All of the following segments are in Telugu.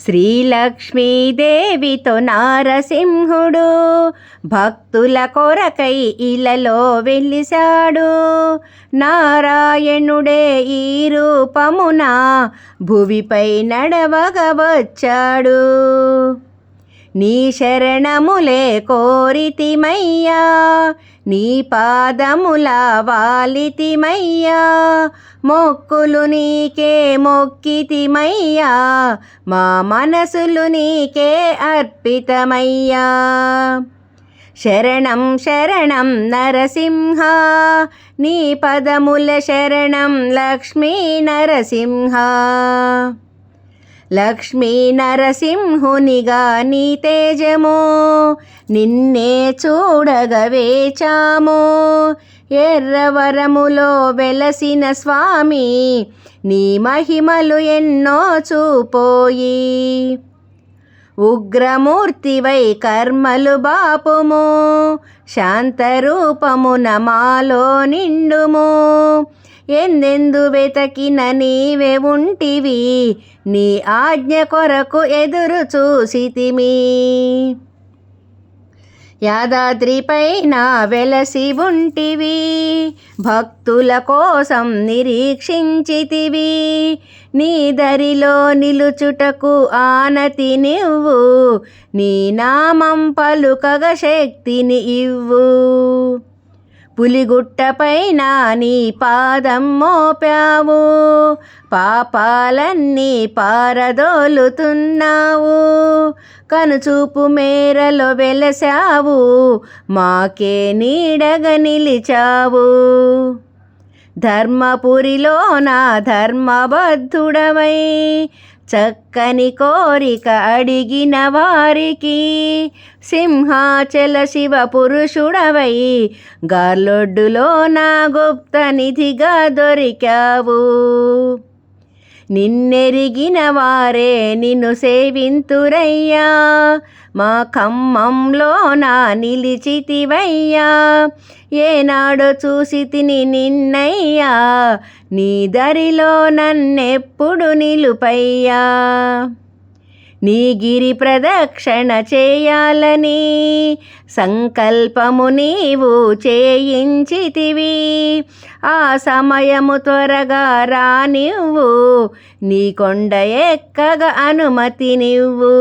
శ్రీలక్ష్మీదేవితో నారసింహుడు భక్తుల కొరకై ఇలలో వెలిశాడు. నారాయణుడే ఈ రూపమున భువిపై నడవగ వచ్చాడు. నీ శరణములే కోరితిమయ్యా నీ పాదముల వాలితిమయ్యా మొక్కులు నీకే మొక్కితిమయ్యా మా మనసులు నీకే అర్పితమయ్యా. శరణం శరణం నరసింహ నీ పదముల శరణం లక్ష్మీ నరసింహ. లక్ష్మీ నరసింహునిగా నీ తేజము నిన్నే చూడగ వేచాము ఎర్రవరములో వెలసిన స్వామి నీ మహిమలు ఎన్నో చూపోయి. ఉగ్రమూర్తివై కర్మలు బాపుము శాంతరూపమున మాలో నిండుము. ఎందెందు వెతకిన నీవే ఉంటివి? నీ ఆజ్ఞ కొరకు ఎదురు చూసితిమి. యాదాద్రిపై నా వెలసి ఉంటివి భక్తుల కోసం నిరీక్షించితివి. నీ దరిలో నిలుచుటకు ఆనతి నివ్వు నీ నామం పలుకగ శక్తిని ఇవ్వు. పులిగుట్టపైన నీ పాదం మోపావు. పాపాలన్నీ పారదోలుతున్నావు. కనుచూపు మేరలో వెలసావు మాకే నీడగ నిలిచావు. ధర్మపురిలో నా ధర్మబద్ధుడవై చక్కని కోరిక అడిగిన వారికి సింహాచల శివ పురుషుడవై గార్లొడ్డులో నా గుప్త నిధిగా దొరికావు. నిన్నెరిగిన వారే నిన్ను సేవింతురయ్యా. మా ఖమ్మంలో నా నిలిచితివయ్యా. ఏనాడో చూసి తిని నిన్నయ్యా. నీ దరిలో నన్నెప్పుడు నిలుపయ్యా. నీ గిరి ప్రదక్షిణ చేయాలని సంకల్పము నీవు చేయించితివి. ఆ సమయము త్వరగా రానివ్వు నీ కొండ ఎక్కగ అనుమతి నివ్వు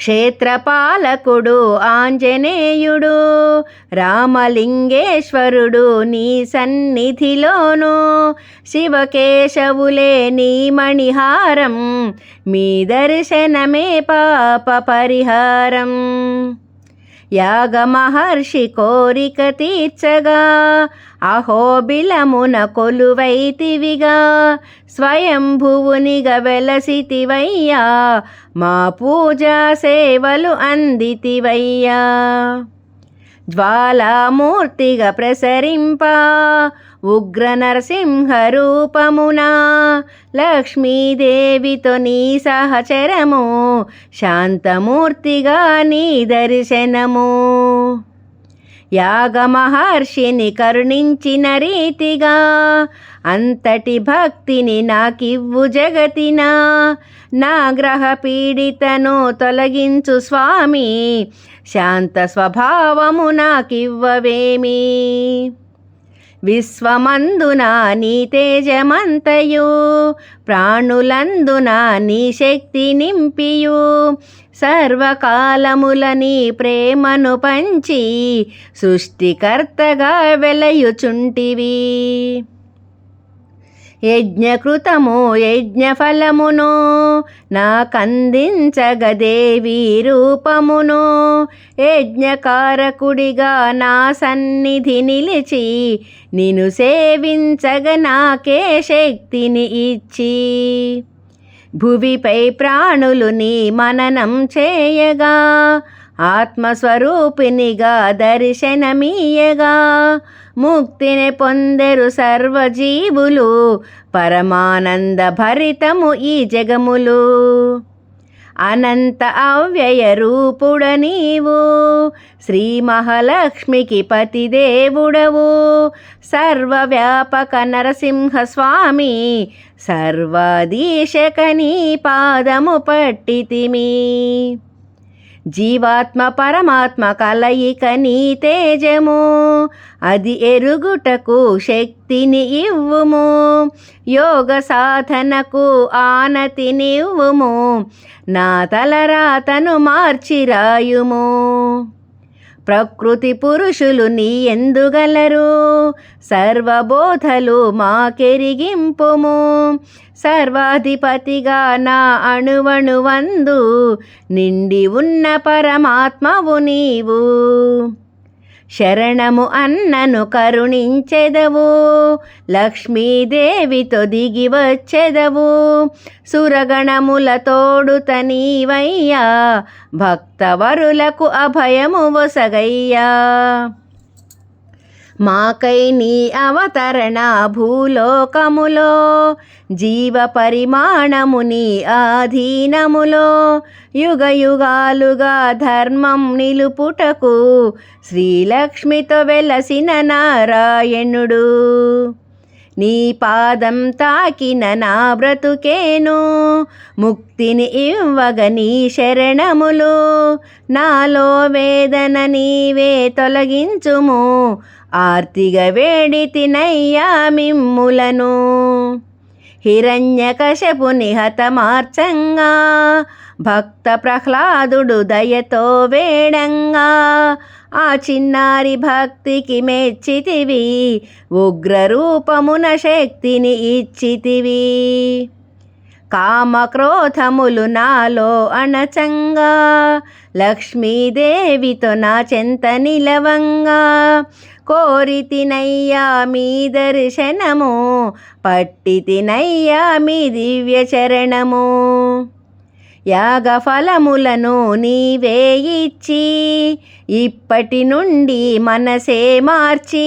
క్షేత్రపాలకుడు ఆంజనేయుడు రామలింగేశ్వరుడు నీ సన్నిధిలోను. శివకేశవులే నీ మణిహారం మీ దర్శనమే పాప పరిహారం. యాగ మహర్షి కోరిక తీర్చగా అహోబిలమున కొలువైతివిగా స్వయంభువునిగా వెలసితివయ్యా మా పూజా సేవలు అందితివయ్యా. జ్వాలామూర్తిగా ప్రసరింప ఉగ్ర నరసింహ రూపమున. లక్ష్మీదేవితో నీ సహచరము శాంతమూర్తిగా నీ దర్శనము. యాగ మహర్షిని కరుణించిన రీతిగా అంతటి భక్తిని నాకివ్వు జగతినా. నా గ్రహ పీడితను తొలగించు స్వామి. శాంత స్వభావము నాకివ్వవేమి. విశ్వమందున నీ తేజమంతయు. ప్రాణులందున నీ శక్తి నింపియు. సర్వకాలముల నీ ప్రేమను పంచి సృష్టికర్తగా వెలయుచుంటివి. యజ్ఞకృతము యజ్ఞఫలమును నాకందించగదేవి రూపమును యజ్ఞకారకుడిగా నా సన్నిధి నిలిచి నిను సేవించగ నాకే శక్తిని ఇచ్చి. భువిపై ప్రాణులు నీ మననం చేయగా ఆత్మస్వరూపినిగా దర్శనమీయగా ముక్తిని పొందెరు సర్వజీవులు పరమానంద భరితము ఈ జగములు. అనంత అవ్యయ రూపుడ నీవు శ్రీ మహాలక్ష్మికి పతిదేవుడవు సర్వవ్యాపక నరసింహస్వామి సర్వాధీశక నీ పాదము పట్టితిమి జీవాత్మ పరమాత్మ కలయిక నీ తేజము. అది ఎరుగుటకు శక్తిని ఇవ్వుము. యోగ సాధనకు ఆనతినివ్వుము నా తలరాతను మార్చిరాయుము. ప్రకృతి పురుషులు నీ ఎందుగలరు సర్వబోధలు మాకెరిగింపుము. సర్వాధిపతిగా నా అణువణువందు నిండి ఉన్న పరమాత్మవు నీవు. శరణము అన్నను కరుణించెదవు. లక్ష్మీదేవితో దిగి వచ్చెదవు. సురగణముల తోడుత నీవయ్యా. భక్తవరులకు అభయము వసగయ్యా. మాకై నీ అవతరణ భూలోకములో జీవ పరిమాణము నీ ఆధీనములో. యుగ యుగాలుగా ధర్మం నిలుపుటకు శ్రీలక్ష్మితో వెలసిన నారాయణుడు. నీ పాదం తాకిన నా బ్రతుకేను ముక్తిని ఇవ్వగ నీ శరణములు. నాలో వేదన నీవే తొలగించుము ఆర్తిగా వేడి తినయ్యా మిమ్ములను. హిరణ్యకశపుని హతమార్చంగా భక్త ప్రహ్లాదుడు దయతో వేడంగా ఆ చిన్నారి భక్తికి మెచ్చితివి. ఉగ్రరూపమున శక్తిని ఇచ్చితివి. కామక్రోధములు నాలో అణచంగా. లక్ష్మీదేవితో నా చెంత నిలవంగా. కోరితినయ్యా మీ దర్శనము. పట్టితినయ్యా మీ దివ్య చరణము యాగ ఫలములను నీవే ఇచ్చి ఇప్పటి నుండి మనసే మార్చి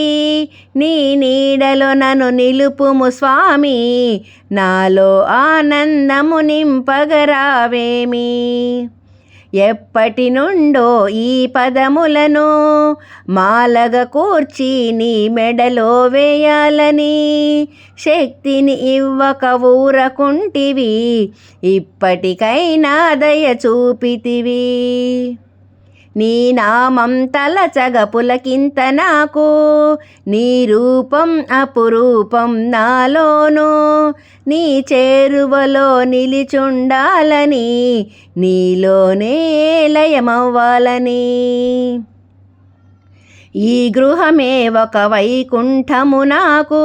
నీ నీడలో నన్ను నిలుపుము స్వామి నాలో ఆనందము నింపగరావేమి? ఎప్పటి నుండో ఈ పదములను మాలగ కూర్చి నీ మెడలో వేయాలని శక్తిని ఇవ్వక ఊరకుంటివి. ఇప్పటికైనా దయ చూపితివి. నీ నామం తలచగ పులకింత నాకు నీ రూపం అపురూపం నాలోను నీ చేరువలో నిలిచుండాలని నీలోనే లయమవ్వాలని. ఈ గృహమే ఒక వైకుంఠము నాకు.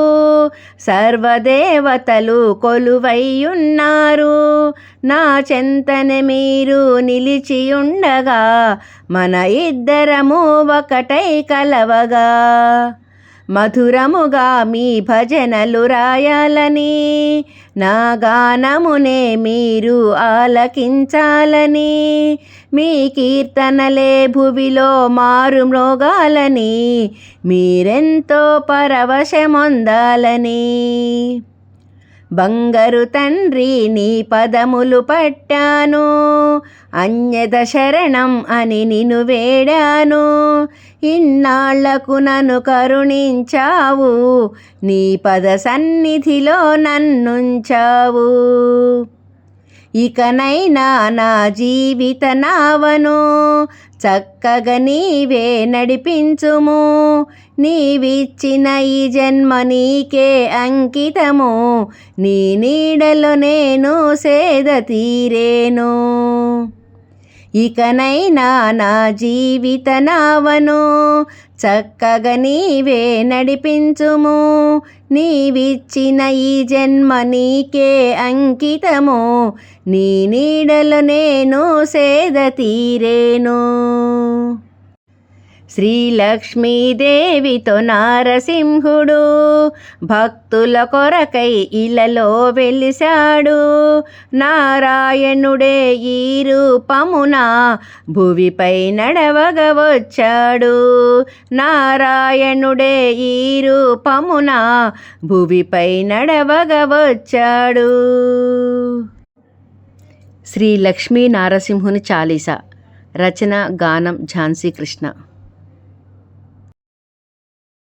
సర్వదేవతలు కొలువైయున్నారు. నా చెంతన మీరు నిలిచియుండగా మన ఇద్దరము ఒకటై కలవగా. మధురముగా మీ భజనలు రాయాలని నా గానమునే మీరు ఆలకించాలని మీ కీర్తనలే భువిలో మారు మ్రోగాలని మీరెంతో పరవశమొందాలని. బంగారు తండ్రి నీ పదములు పట్టాను. అన్యద శరణం అని నిను వేడాను. ఇన్నాళ్ళకు నన్ను కరుణించావు. నీ పద సన్నిధిలో నన్నుంచావు. ఇకనైనా నా జీవిత నావను చక్కగా నీవే నడిపించుము. నీవిచ్చిన ఈ జన్మ నీకే అంకితము. నీ నీడలో నేను సేద తీరేను. ఇకనైనా నా జీవిత నావను చక్కగా నీవే నడిపించుము. నీవిచ్చిన ఈ జన్మ నీకే అంకితము. నీ నీడలో నేను సేద తీరేను. శ్రీలక్ష్మీదేవితో నారసింహుడు భక్తుల కొరకై ఇలలో వెలిశాడు. నారాయణుడే ఈ రూపమున భువిపై నడవగ వచ్చాడు. నారాయణుడే ఈ రూపమున భువిపై నడవగ వచ్చాడు. శ్రీ లక్ష్మీ నారసింహుని చాలీస రచన గానం ఝాన్సీ కృష్ణ.